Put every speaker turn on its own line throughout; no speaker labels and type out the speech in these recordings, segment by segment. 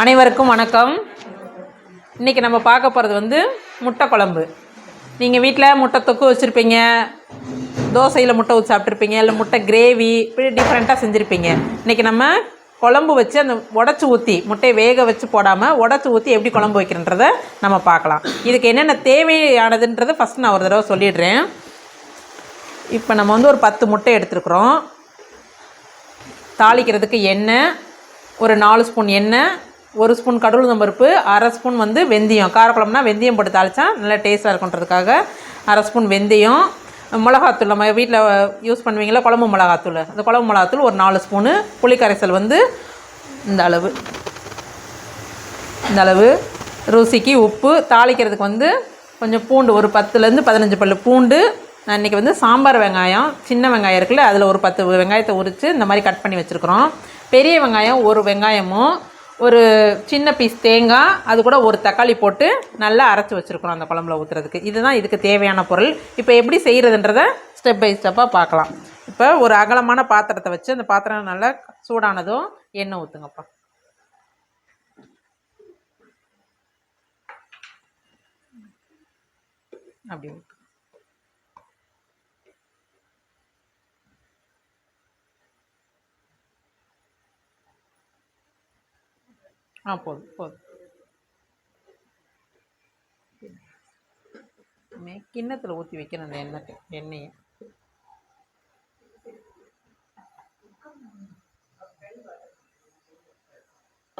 அனைவருக்கும் வணக்கம். இன்றைக்கி நம்ம பார்க்க போகிறது வந்து முட்டை குழம்பு. நீங்கள் வீட்டில் முட்டை தொக்கு வச்சுருப்பீங்க தோசையில் முட்டை ஊற்றி சாப்பிட்ருப்பீங்க இல்லை முட்டை கிரேவி இப்படி டிஃப்ரெண்ட்டாக செஞ்சுருப்பீங்க. இன்றைக்கி நம்ம குழம்பு வச்சு அந்த உடச்சி ஊற்றி முட்டையை வேக வச்சு போடாமல் உடச்சி ஊற்றி எப்படி குழம்பு வைக்கிறன்றத நம்ம பார்க்கலாம். இதுக்கு என்னென்ன தேவையானதுன்றதை ஃபஸ்ட் நான் ஒரு தடவை சொல்லிடுறேன். இப்போ நம்ம வந்து ஒரு பத்து முட்டை எடுத்துருக்குறோம். தாளிக்கிறதுக்கு எண்ணெய் ஒரு நாலு ஸ்பூன் எண்ணெய் ஒரு ஸ்பூன் கடவுளுந்தம் பருப்பு அரை ஸ்பூன் வந்து வெந்தயம். காரக்குழம்புனா வெந்தயம் போட்டு தாளித்தா நல்லா டேஸ்ட்டாக இருக்குன்றதுக்காக அரை ஸ்பூன் வெந்தயம் மிளகாத்தூள். நம்ம வீட்டில் யூஸ் பண்ணுவீங்களா குழம்பு மிளகாத்தூள். அந்த குழம்பு மிளகாத்தூள் ஒரு நாலு ஸ்பூனு. புளிக்கரைசல் வந்து இந்த அளவு. இந்த அளவு. ருசிக்கு உப்பு. தாளிக்கிறதுக்கு வந்து கொஞ்சம் பூண்டு. ஒரு பத்துலேருந்து பதினஞ்சு பல்லு பூண்டு. நான் இன்றைக்கி வந்து சாம்பார் வெங்காயம். சின்ன வெங்காயம் இருக்குல்ல அதில் ஒரு பத்து வெங்காயத்தை உரித்து இந்த மாதிரி கட் பண்ணி வச்சுருக்குறோம். பெரிய வெங்காயம் ஒரு வெங்காயமும் ஒரு சின்ன பீஸ் தேங்காய் அது கூட ஒரு தக்காளி போட்டு நல்லா அரைச்சி வச்சுருக்கணும் அந்த குழம்புல ஊற்றுறதுக்கு இதுதான் இதுக்கு தேவையான பொருள். இப்போ எப்படி செய்கிறதுன்றத ஸ்டெப் பை ஸ்டெப்பாக பார்க்கலாம். இப்போ ஒரு அகலமான பாத்திரத்தை வச்சு அந்த பாத்திரம் நல்லா சூடானதும் எண்ணெய் ஊற்றுங்கப்பா அப்படி ஆ போதும் போதும். மே கிண்ணத்தில் ஊற்றி வைக்கணும் அந்த எண்ணெய் எண்ணெயை.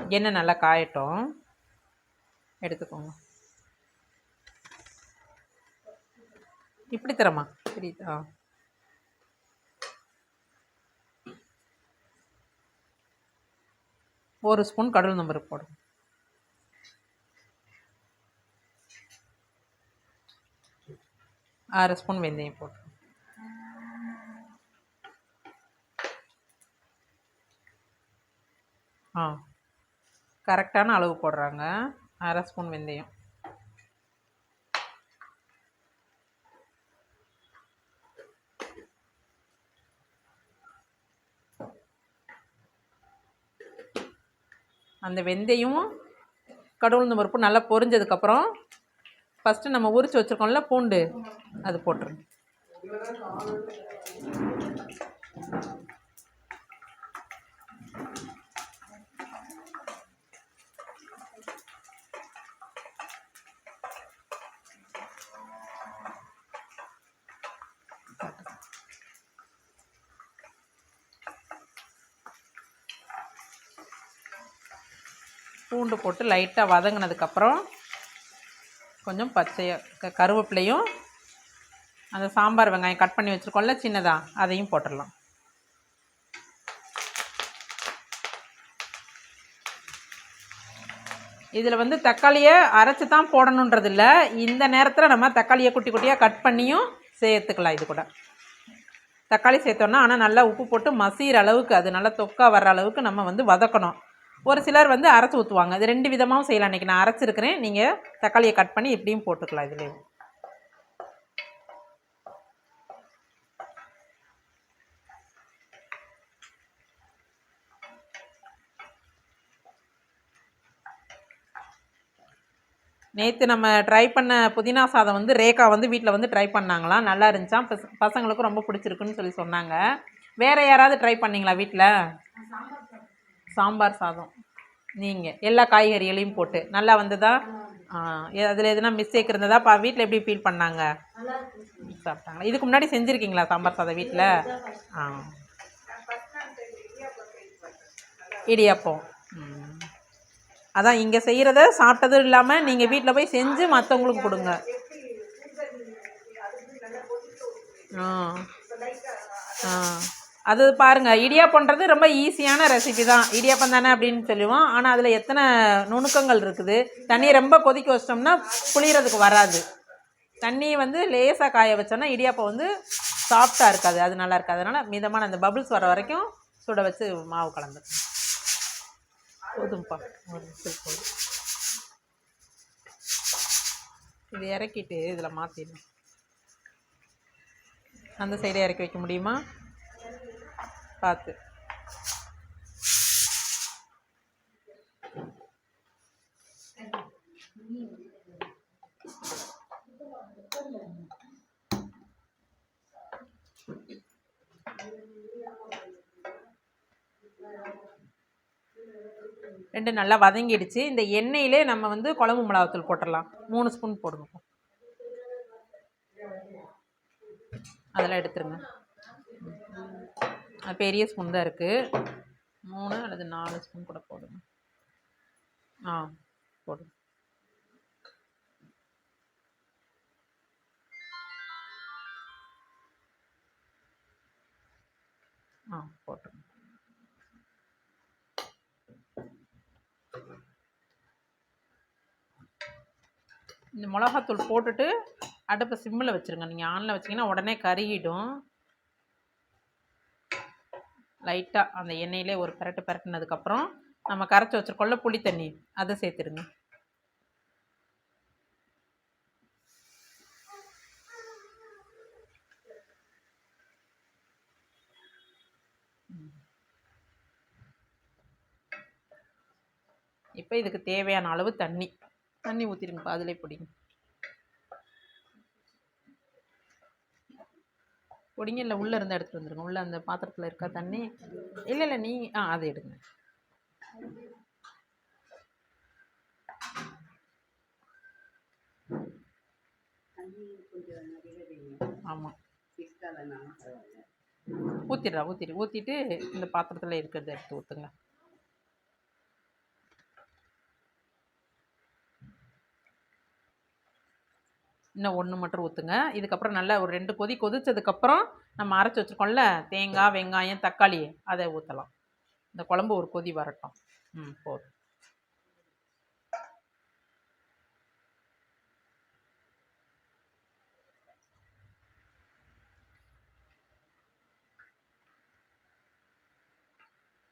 எண்ணெய் நல்லா காயட்டும். எடுத்துக்கோங்க. இப்படி தரமா? ஆ. ஒரு ஸ்பூன் கடல் நம்பருக்கு போடும் அரை ஸ்பூன் வெந்தயம் போட்டு. ஆ. கரெக்டான அளவு போடுறாங்க. அரை ஸ்பூன் வெந்தயம். அந்த வெந்தயம் கடவுளுந்த பருப்பு நல்லா பொரிஞ்சதுக்கப்புறம் ஃபஸ்ட்டு நம்ம உரிச்சு வச்சுருக்கோம்ல பூண்டு அது போட்டுருங்க பூண்டு போட்டு லைட்டாக வதங்கினதுக்கப்புறம் கொஞ்சம் பச்சையாக க கருவேப்பிலையும் அந்த சாம்பார் வெங்காயம் கட் பண்ணி வச்சுருக்கோம்ல சின்னதாக அதையும் போட்டுடலாம். இதில் வந்து தக்காளியை அரைச்சி தான் போடணுன்றது இல்லை இந்த நேரத்தில் நம்ம தக்காளியை குட்டி குட்டியாக கட் பண்ணியும் சேர்த்துக்கலாம் இது கூட. தக்காளி சேர்த்தோன்னா ஆனால் நல்லா உப்பு போட்டு மசிகிற அளவுக்கு அது நல்லா தொக்கா வர்ற அளவுக்கு நம்ம வந்து வதக்கணும். ஒரு சிலர் வந்து அரைச்சி ஊற்றுவாங்க இது ரெண்டு விதமாகவும் செய்யலாம். இன்றைக்கி நான் அரைச்சிருக்கிறேன். நீங்கள் தக்காளியை கட் பண்ணி இப்படியும் போட்டுக்கலாம் இதுலேயும் நேற்று நம்ம ட்ரை பண்ண புதினா சாதம் வந்து ரேகா வந்து வீட்டில் வந்து ட்ரை பண்ணாங்களாம். நல்லா இருந்துச்சா? பசங்களுக்கும் ரொம்ப பிடிச்சிருக்குன்னு சொல்லி சொன்னாங்க. வேறு யாராவது ட்ரை பண்ணீங்களா வீட்டில் சாம்பார் சாதம். நீங்கள் எல்லா காய்கறிகளையும் போட்டு நல்லா வந்ததா? அதில் எதுனா மிஸ்டேக் இருந்ததா? பா வீட்டில் எப்படி ஃபீல் பண்ணாங்க? சாப்பிட்டாங்க இதுக்கு முன்னாடி செஞ்சுருக்கீங்களா சாம்பார் சாதம் வீட்டில் ஆ. இடியாப்பம். ம். அதான் இங்கே செய்கிறத சாப்பிட்டதும் இல்லாமல் நீங்கள் வீட்டில் போய் செஞ்சு மற்றவங்களுக்கு கொடுங்க. ஆ. ஆ. அது பாருங்கள் இடியாப்பம்ன்றது ரொம்ப ஈஸியான ரெசிபி தான். இடியாப்பம் தானே அப்படின்னு சொல்லுவோம். ஆனால் அதில் எத்தனை நுணுக்கங்கள் இருக்குது? தண்ணியை ரொம்ப கொதிக்க வச்சிட்டோம்னா புளியறதுக்கு வராது. தண்ணி வந்து லேசாக காய வச்சோன்னா இடியாப்பம் வந்து சாஃப்டாக இருக்காது. அது நல்லா இருக்காது. அதனால் மிதமான அந்த பபுள்ஸ் வர வரைக்கும் சுட வச்சு மாவு கலந்து. போதும்ப்பா. ஒரு நிமிஷம் போதும். இது இறக்கிட்டு இதில் மாற்றிடணும் அந்த சைடே இறக்கி வைக்க முடியுமா? பார்த்து ரெண்டு நல்லா வதங்கிடுச்சு. இந்த எண்ணெயிலே நம்ம வந்து குழம்பு மிளகாத்தூள் போட்டுடலாம். மூணு ஸ்பூன் போடுவோம் அதெல்லாம் எடுத்துருங்க. பெரிய ஸ்பூன் தான் இருக்குது மூணு அல்லது நாலு ஸ்பூன் கூட போடுங்க. ஆ போடுங்க. ஆ போட்டுருங்க. இந்த மிளகாத்தூள் போட்டுட்டு அடுப்பை சிம்மில் வச்சுருங்க. நீங்கள் ஆனில் வச்சிங்கன்னா உடனே கருகிடும். லைட்டாக அந்த எண்ணெயிலே ஒரு பரட்டு பரட்டினதுக்கப்புறம் நம்ம கரைச்சி வச்சுருக்கோம்ல புளி தண்ணி அதை சேர்த்துடுங்க. இப்போ இதுக்கு தேவையான அளவு தண்ணி. தண்ணி ஊற்றிடுங்கப்பா அதிலே பிடிங்க. பிடிங்க இல்லை உள்ளே இருந்தால் எடுத்துகிட்டு வந்துருங்க. உள்ளே அந்த பாத்திரத்தில் இருக்கா தண்ணி. இல்லை இல்லை நீ ஆ அதை எடுங்க. ஆமாம் ஊற்றிடுறா ஊற்றிடு ஊற்றிட்டு இந்த பாத்திரத்தில் இருக்கிறத எடுத்து ஊற்றுங்க இன்னும் ஒன்று மட்டும் ஊற்றுங்க இதுக்கப்புறம் நல்லா ஒரு ரெண்டு கொதி கொதித்ததுக்கப்புறம் நம்ம அரைச்சி வச்சுருக்கோம்ல தேங்காய் வெங்காயம் தக்காளி அதை ஊற்றலாம் இந்த குழம்பு ஒரு கொதி வரட்டும். ம் போதும்.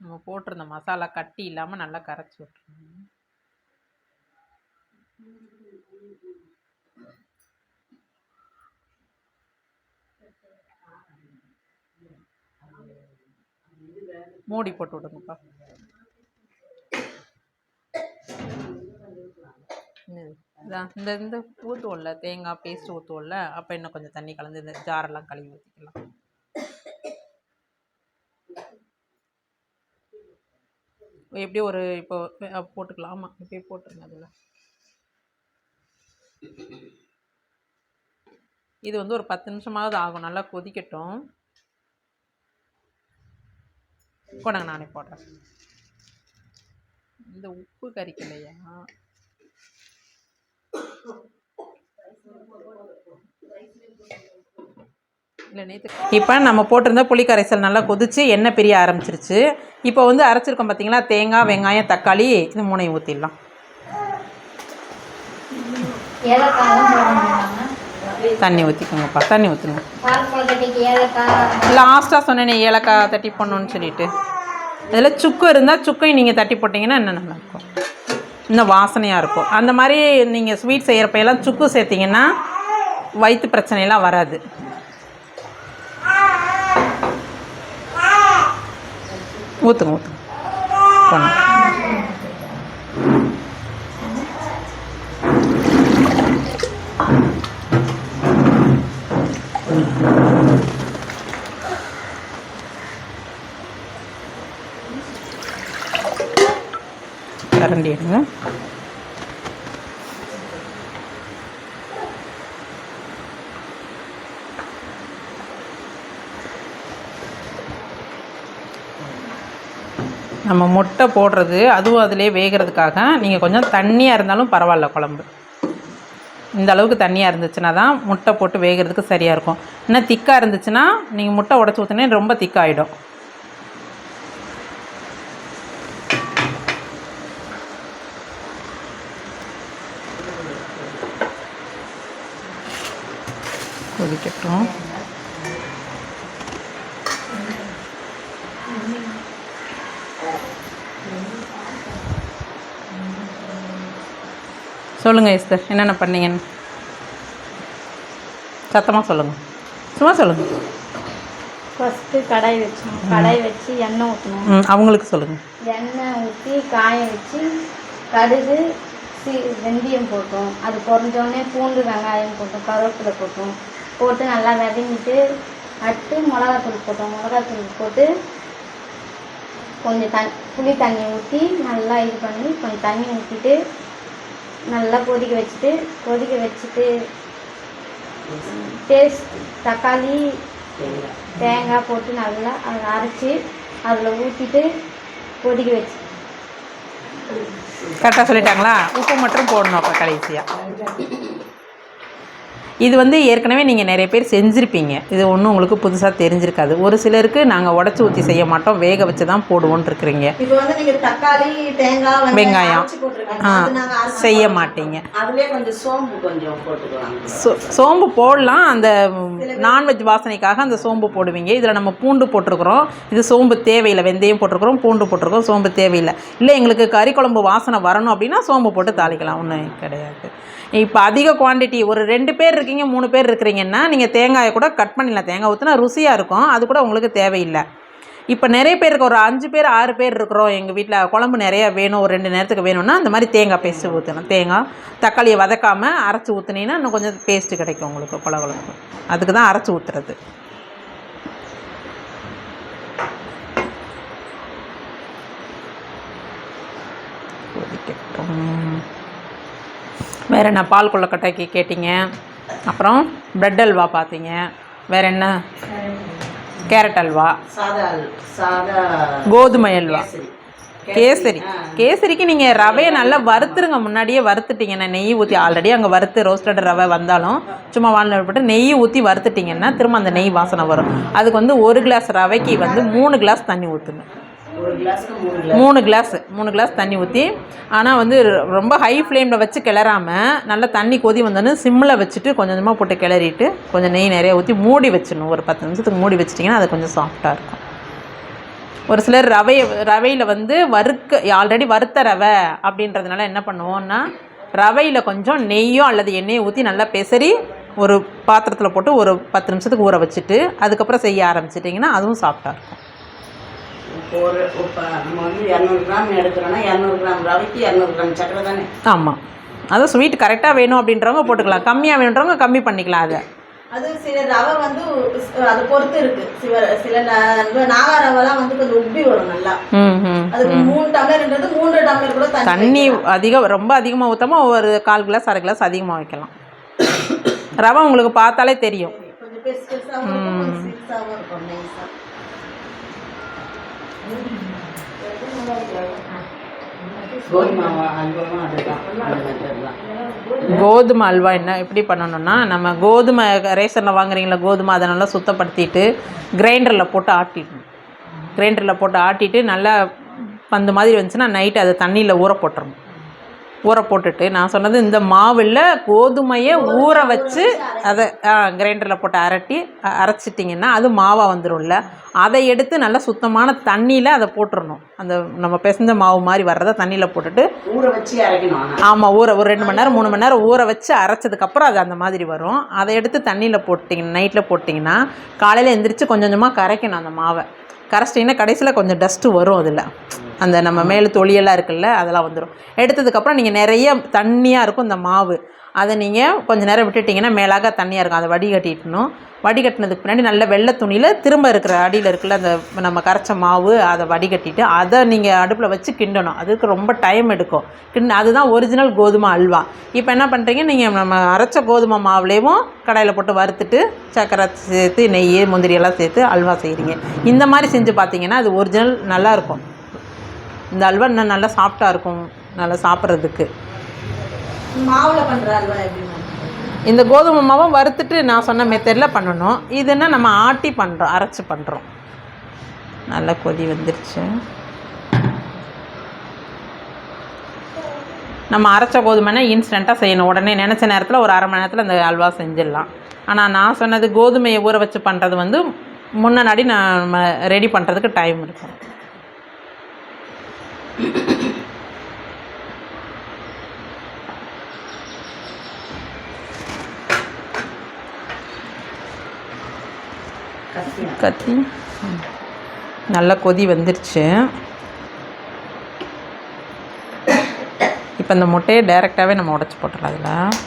நம்ம போட்டிருந்த மசாலா கட்டி இல்லாமல் நல்லா கரைச்சி விட்டுருங்க. மூடி போட்டு விடுங்கப்பா? இதான் இந்த இந்த ஊற்றுவோம்ல தேங்காய் பேஸ்ட் ஊற்றுவோம்ல அப்போ இன்னும் கொஞ்சம் தண்ணி கலந்து இந்த ஜாரெல்லாம் கழுவி ஊற்றிக்கலாம் எப்படி ஒரு இப்போ போட்டுக்கலாம். ஆமாம் இப்படியே போட்டுருங்க அதில். இது வந்து ஒரு பத்து நிமிஷமாவது ஆகும். நல்லா கொதிக்கட்டும். கொண்டாங்க நானே போடுறேன். இந்த உப்பு கறிக்கலையா இல்லை நேற்று இப்போ நம்ம போட்டிருந்த புளி கரைசல் நல்லா கொதிச்சு எண்ணெய் பிரிய ஆரம்பிச்சிருச்சு. இப்போ வந்து அரைச்சிருக்கோம் பார்த்தீங்களா தேங்காய் வெங்காயம் தக்காளி இது மூணையும் ஊற்றிடலாம்
மாட்டாங்க
தண்ணி ஊற்றிக்கோங்கப்பா தண்ணி ஊற்றுங்க லாஸ்ட்டாக சொன்னேனே ஏலக்காய் தட்டி போடணுன்னு சொல்லிட்டு. இதில் சுக்கு இருந்தால் சுக்கையும் நீங்கள் தட்டி போட்டிங்கன்னா இன்னும் நல்லாயிருக்கும்? இன்னும் வாசனையாக இருக்கும். அந்த மாதிரி நீங்கள் ஸ்வீட் செய்கிறப்ப எல்லாம் சுக்கு சேர்த்திங்கன்னா வயிற்று பிரச்சனையெல்லாம் வராது. ஊற்றுங்க ஊற்றுங்க போன கரண்டி நம்ம முட்டை போடுறது அதுவும் அதிலே வேகிறதுக்காக. நீங்கள் கொஞ்சம் தண்ணியாக இருந்தாலும் பரவாயில்ல குழம்பு. இந்த அளவுக்கு தண்ணியாக இருந்துச்சுன்னா தான் முட்டை போட்டு வேகிறதுக்கு சரியாக இருக்கும். இன்னும் திக்காக இருந்துச்சுன்னா நீங்கள் முட்டை உடச்சி ஊற்றினே ரொம்ப திக்காகிடும் கொதிக்கட்டும் சொல்லுங்கள் எஸ்தர் என்னென்ன பண்ணீங்கன்னு? சத்தமாக சொல்லுங்கள் சும்மா சொல்லுங்கள்
ஃபஸ்ட்டு கடாய் வச்சோம். கடாய் வச்சு எண்ணெய் ஊற்றணும்
ம் அவங்களுக்கு சொல்லுங்கள்
எண்ணெய் ஊற்றி காய வச்சு கடுகு ஃபஸ்ட்டு வெந்தயம் போட்டோம். அது பொரிஞ்சோடனே பூண்டு வெங்காயம் போட்டோம் கருவேப்பிலை போட்டோம். போட்டு நல்லா வதங்கிட்டு அடுத்து மிளகாத்தூள் போட்டோம். மிளகாத்தூள் போட்டு கொஞ்சம் தண் புளி தண்ணி ஊற்றி நல்லா இது பண்ணி கொஞ்சம் தண்ணி ஊற்றிட்டு நல்லா கொதிக்க வச்சுட்டு கொதிக்க வச்சுட்டு டேஸ்ட் தக்காளி தேங்காய் போட்டு நல்லா அதை அரைச்சி அதில் ஊற்றிட்டு கொதிக்க வச்சு
கரெக்டாக சொல்லிட்டாங்களா? உப்பு மட்டும் போடணும் அப்போ கடைசியாக இது வந்து ஏற்கனவே நீங்கள் நிறைய பேர் செஞ்சுருப்பீங்க. இது ஒன்றும் உங்களுக்கு புதுசாக தெரிஞ்சிருக்காது. ஒரு சிலருக்கு நாங்கள் உடச்சி ஊற்றி செய்ய மாட்டோம். வேக வச்சு தான் போடுவோன்னு இருக்கிறீங்க வெங்காயம். செய்ய. மாட்டீங்க.
சோம்பு
போடலாம். அந்த நான்வெஜ் வாசனைக்காக அந்த சோம்பு போடுவீங்க. இதில் நம்ம பூண்டு போட்டிருக்கிறோம். இது சோம்பு தேவையில்லை. வெந்தயம் போட்டிருக்கிறோம். பூண்டு போட்டிருக்கிறோம். சோம்பு தேவையில்லை. இல்லை எங்களுக்கு கறி குழம்பு வாசனை வரணும் அப்படின்னா சோம்பு போட்டு தாளிக்கலாம். ஒன்றும் கிடையாது. இப்போ அதிக குவாண்டிட்டி ஒரு ரெண்டு பேர் இருக்கீங்க மூணு பேர் இருக்கிறீங்கன்னா நீங்கள் தேங்காயை கூட கட் பண்ணிடலாம். தேங்காய் ஊற்றினா ருசியாக இருக்கும். அது கூட உங்களுக்கு தேவையில்லை. இப்போ நிறைய பேருக்கு ஒரு அஞ்சு பேர் ஆறு பேர் இருக்கிறோம். எங்கள் வீட்டில் குழம்பு நிறையா வேணும். ஒரு ரெண்டு நேரத்துக்கு வேணும்னா அந்த மாதிரி தேங்காய் பேஸ்ட்டு ஊற்றணும் தேங்காய் தக்காளியை வதக்காமல் அரைச்சி ஊற்றுனீங்கன்னா இன்னும் கொஞ்சம் பேஸ்ட்டு கிடைக்கும் உங்களுக்கு குழகுழம்பு அதுக்கு தான் அரைச்சி ஊற்றுறது வேறு என்ன பால் கொள்ளக்கட்டைக்கு கேட்டிங்க? அப்புறம் பிரெட் அல்வா பார்த்தீங்க. வேறு என்ன? கேரட் அல்வா. கோதுமை அல்வா.
கேசரி.
கேசரிக்கு நீங்கள் ரவையை நல்லா வறுத்துருங்க. முன்னாடியே வறுத்துட்டிங்கன்னா நெய் ஊற்றி ஆல்ரெடி அங்கே வறுத்து ரோஸ்டட் ரவை வந்தாலும் சும்மா வானிலை போட்டு நெய் ஊற்றி வறுத்துட்டிங்கன்னா திரும்ப அந்த நெய் வாசனை வரும். அதுக்கு வந்து ஒரு கிளாஸ் ரவைக்கு வந்து மூணு கிளாஸ் தண்ணி ஊற்றுங்க
மூணு கிளாஸ்
மூணு கிளாஸ் தண்ணி ஊற்றி ஆனால் வந்து ரொம்ப ஹை ஃப்ளேமில் வச்சு கிளறாமல் நல்லா தண்ணி கொதி வந்தோன்னு சிம்மில் வச்சுட்டு கொஞ்சம் கொஞ்சமாக போட்டு கிளறிட்டு கொஞ்சம் நெய் நிறைய ஊற்றி மூடி வச்சிடணும். ஒரு பத்து நிமிஷத்துக்கு மூடி வச்சிட்டிங்கன்னா அது கொஞ்சம் சாஃப்டாக இருக்கும். ஒரு சிலர் ரவையை ரவையில் வந்து வறுக்க ஆல்ரெடி வறுத்த ரவை அப்படின்றதுனால என்ன பண்ணுவோம்னா ரவையில் கொஞ்சம் நெய்யோ அல்லது எண்ணெயை ஊற்றி நல்லா பெசரி ஒரு பாத்திரத்தில் போட்டு ஒரு பத்து நிமிஷத்துக்கு ஊற வச்சுட்டு அதுக்கப்புறம் செய்ய ஆரம்பிச்சிட்டிங்கன்னா அதுவும் சாஃப்டாக இருக்கும்.
ஒரு இப்போ நம்ம வந்து இரநூறு கிராம் எடுக்கிறோன்னா இரநூறு கிராம் ரவைக்கு இரநூறு கிராம் சக்கரை தானே?
ஆமாம் அதான் ஸ்வீட் கரெக்டாக வேணும் அப்படின்றவங்க போட்டுக்கலாம். கம்மியாக வேணுன்றவங்க கம்மி பண்ணிக்கலாம் அதை.
அது சில ரவை வந்து அதை பொறுத்து இருக்கு. சில சில நாகா ரவைலாம் வந்து கொஞ்சம் உப்பி வரும் நல்லா. அதுக்கு மூணு டம்ளர்ன்றது மூன்று டம்ளர் கூட தண்ணி
அதிகம் ரொம்ப அதிகமாக ஊற்றாம ஒரு கால் கிளாஸ் அரை கிளாஸ் அதிகமாக வைக்கலாம். ரவை உங்களுக்கு பார்த்தாலே தெரியும்.
கொஞ்சம் பெருசு பெருசாகவும் இருக்கும் கொஞ்சம் சிறுசாகவும் இருக்கும் நைஸாக கோதுமை
அல்வா என்ன எப்படி பண்ணணும்னா நம்ம கோதுமை ரேஷனில் வாங்குறீங்களா கோதுமை அதை நல்லா சுத்தப்படுத்திட்டு கிரைண்டரில் போட்டு ஆட்டிடணும். கிரைண்டரில் போட்டு ஆட்டிட்டு நல்லா பந்து மாதிரி வந்துச்சுன்னா நைட்டு அதை தண்ணியில் ஊற போட்டுறணும். ஊற போட்டுட்டு நான் சொன்னது இந்த மாவில் கோதுமையை ஊற வச்சு அதை கிரைண்டரில் போட்டு அரட்டி அரைச்சிட்டிங்கன்னா அது மாவாக வந்துடும்ல அதை எடுத்து நல்லா சுத்தமான தண்ணியில் அதை போட்டுறணும். அந்த நம்ம பிசைஞ்ச மாவு மாதிரி வர்றதை தண்ணியில் போட்டுட்டு
ஊற வச்சு அரைக்கணும்
ஆமாம் ஊற ஒரு ரெண்டு மணி நேரம் மூணு மணி நேரம் ஊற வச்சு அரைச்சதுக்கப்புறம் அது அந்த மாதிரி வரும். அதை எடுத்து தண்ணியில் போட்டிங்க நைட்டில் போட்டிங்கன்னா காலையில் எந்திரிச்சு கொஞ்சம் கொஞ்சமாக கரைக்கணும் அந்த மாவை. கரைச்சிட்டிங்கன்னா கடைசியில் கொஞ்சம் டஸ்ட்டு வரும் அதில். அந்த நம்ம மேலே தொழியெல்லாம் இருக்குல்ல அதெல்லாம் வந்துடும் எடுத்ததுக்கப்புறம் நீங்கள் நிறைய தண்ணியாக இருக்கும் இந்த மாவு. அதை நீங்கள் கொஞ்சம் நேரம் விட்டுட்டிங்கன்னா மேலாக தண்ணியாக இருக்கும். அதை வடிகட்டிடணும். வடிகட்டினதுக்கு பின்னாடி நல்ல வெள்ளை துணியில் திரும்ப இருக்கிற அடியில் இருக்குல்ல அந்த நம்ம கரைச்ச மாவு அதை வடிகட்டிட்டு அதை நீங்கள் அடுப்பில் வச்சு கிண்டணும். அதுக்கு ரொம்ப டைம் எடுக்கும். கிண் அதுதான் ஒரிஜினல் கோதுமை அல்வா. இப்போ என்ன பண்ணுறீங்க நீங்கள் நம்ம அரைச்ச கோதுமை மாவுலேயும் கடையில் போட்டு வறுத்துட்டு சர்க்கரை சேர்த்து நெய் முந்திரி எல்லாம் சேர்த்து அல்வா செய்கிறீங்க இந்த மாதிரி செஞ்சு பார்த்தீங்கன்னா அது ஒரிஜினல் நல்லாயிருக்கும் இந்த அல்வா இன்னும் நல்லா சாஃப்டாக இருக்கும் நல்லா சாப்பிட்றதுக்கு.
மாவில் பண்ணுற அல்வா எப்படி
இந்த கோதுமை மாவை வறுத்துட்டு நான் சொன்ன மெத்தடில் பண்ணணும். இதுன்னா நம்ம ஆட்டி பண்ணுறோம் அரைச்சி பண்ணுறோம் நல்லா கொதி வந்துருச்சு. நம்ம அரைச்ச கோதுமைனா இன்ஸ்டண்ட்டாக செய்யணும். உடனே நினச்ச நேரத்தில் ஒரு அரை மணி நேரத்தில் அந்த அல்வா செஞ்சிடலாம். ஆனால் நான் சொன்னது கோதுமையை ஊற வச்சு பண்ணுறது வந்து முன்னாடி நம்ம ரெடி பண்ணுறதுக்கு டைம் இருக்கும். கத்தி நல்லா கொதி வந்துருச்சு. இப்போ இந்த முட்டையை டைரெக்டாகவே நம்ம உடச்சி போட்டுடலாம் அதில்.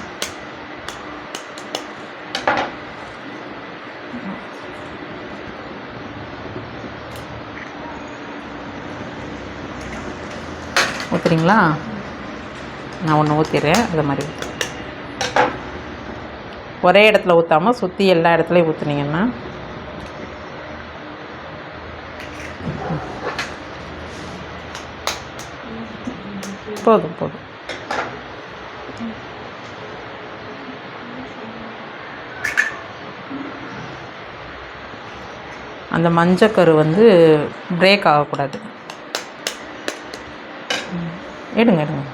ஊற்றுறீங்களா நான் ஒன்று ஊற்றிடுறேன் அதை மாதிரி ஒரே இடத்துல ஊற்றாமல் சுற்றி எல்லா இடத்துலையும் ஊற்றுனீங்கன்னா போதும் போதும். அந்த மஞ்சக்கரு வந்து பிரேக் ஆகக்கூடாது. எடுங்க எடுங்க.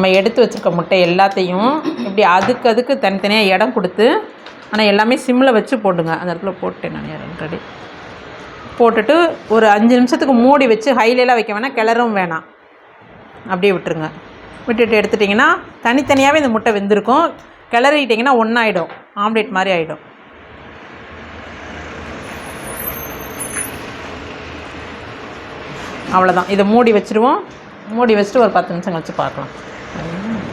நம்ம எடுத்து வச்சுருக்க முட்டை எல்லாத்தையும் இப்படி அதுக்கு அதுக்கு தனித்தனியாக இடம் கொடுத்து ஆனால் எல்லாமே சிம்மில் வச்சு போடுங்க. அந்த இடத்துல போட்டேன் நான் ஆல்ரெடி போட்டுட்டு ஒரு அஞ்சு நிமிஷத்துக்கு மூடி வச்சு ஹைலெலாம் வைக்க வேணாம் கிளறவும் வேணாம். அப்படியே விட்டுருங்க. விட்டுட்டு எடுத்துட்டிங்கன்னா தனித்தனியாகவே இந்த முட்டை வெந்திருக்கும். கிளறிட்டிங்கன்னா ஒன்றாயிடும் ஆம்லேட் மாதிரி ஆகிடும் அவ்வளோதான் இதை மூடி வச்சுருவோம். மூடி வச்சுட்டு ஒரு பத்து நிமிஷம் கழிச்சு பார்க்கலாம். Ayan.